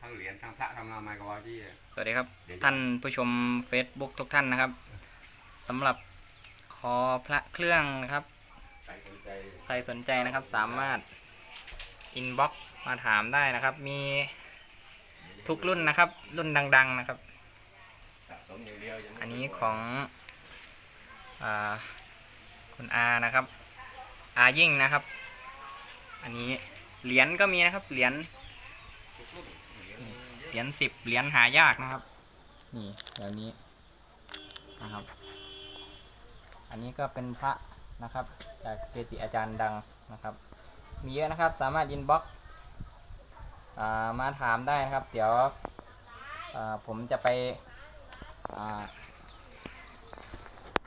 ทั้งเหรียญทั้งพระทั้งนามายกวาที่ สวัสดีครับ เดี๋ยวท่านผู้ชม Facebook ทุกท่านนะครับสำหรับคอพระเครื่องนะครับใครสนใจใครสนใจนะครับสามารถอินบ็อกมาถามได้นะครับ มีทุกรุ่นนะครับ รุ่นดัง ๆนะครับ สะสมอย่างเดียวยังไม่อันนี้ของอาคุณอานะครับอายิ่งนะครับ อันนี้เหรียญก็มีนะครับเหรียญทุกรุ่น เหรียญสิบเหรียญหายากนะครับ นี่แบบนี้นะครับ อันนี้ก็เป็นพระนะครับ จากเกจิอาจารย์ดังนะครับ มีเยอะนะครับสามารถอินบ็อกมาถามได้นะครับ เดี๋ยวผมจะไปอ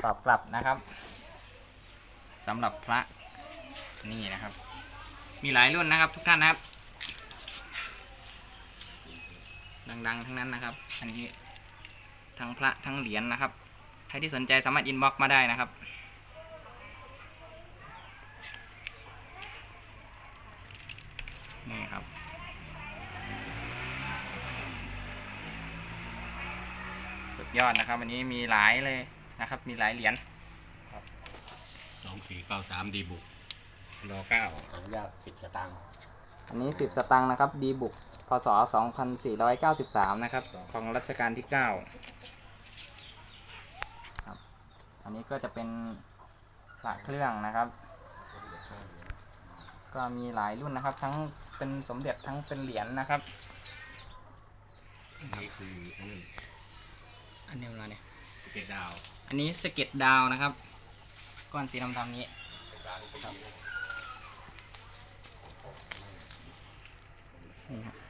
ตอบกลับนะครับสำหรับพระนี่นะครับ มีหลายรุ่นนะครับทุกท่านนะครับ ดังๆ ทั้งนั้นนะครับ อันนี้ทั้งพระทั้งเหรียญนะครับ ใครที่สนใจสามารถอินบ็อกมาได้นะครับ นี่ครับ สุดยอดนะครับวันนี้มีหลายเลยนะครับ มีหลายเหรียญสองสี่เก้าสามดีบุกรอเก้าอนุญาตสิบสตางค์ อันนี้10สตังค์นะครับ ดีบุกพ ศ 2493 นะครับ ของรัชกาลที่ 9 ครับ อันนี้ก็จะเป็นพระเครื่องนะครับ ก็มีหลายรุ่นนะครับ ทั้งเป็นสมเด็จทั้งเป็นเหรียญนะครับนี่คืออันนี้อันนี้อะไรเนี่ยสเก็ตดาว อันนี้สะเก็ดดาวนะครับ ก้อนสีดำๆนี้นี่ครับ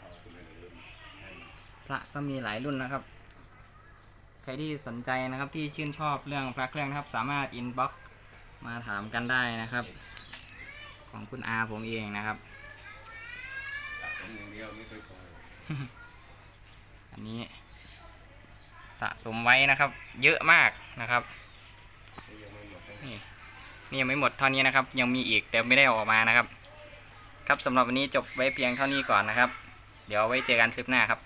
พระก็มีหลายรุ่นนะครับ ใครที่สนใจนะครับที่ชื่นชอบเรื่องพระเครื่องนะครับ สามารถอินบ็อกมาถามกันได้นะครับ ของคุณอาผมเองนะครับสะสมอย่างเดียวไม่เคยปล่อยอันนี้ สะสมไว้นะครับ เยอะมากนะครับนี่ยังไม่หมดนะนี่นี่ยังไม่หมดเท่านี้นะครับ ยังมีอีกแต่ไม่ได้อออกมานะครับ ครับสำหรับวันนี้จบไว้เพียงเท่านี้ก่อนนะครับ เดี๋ยวไว้เจอกันคลิปหน้าครับ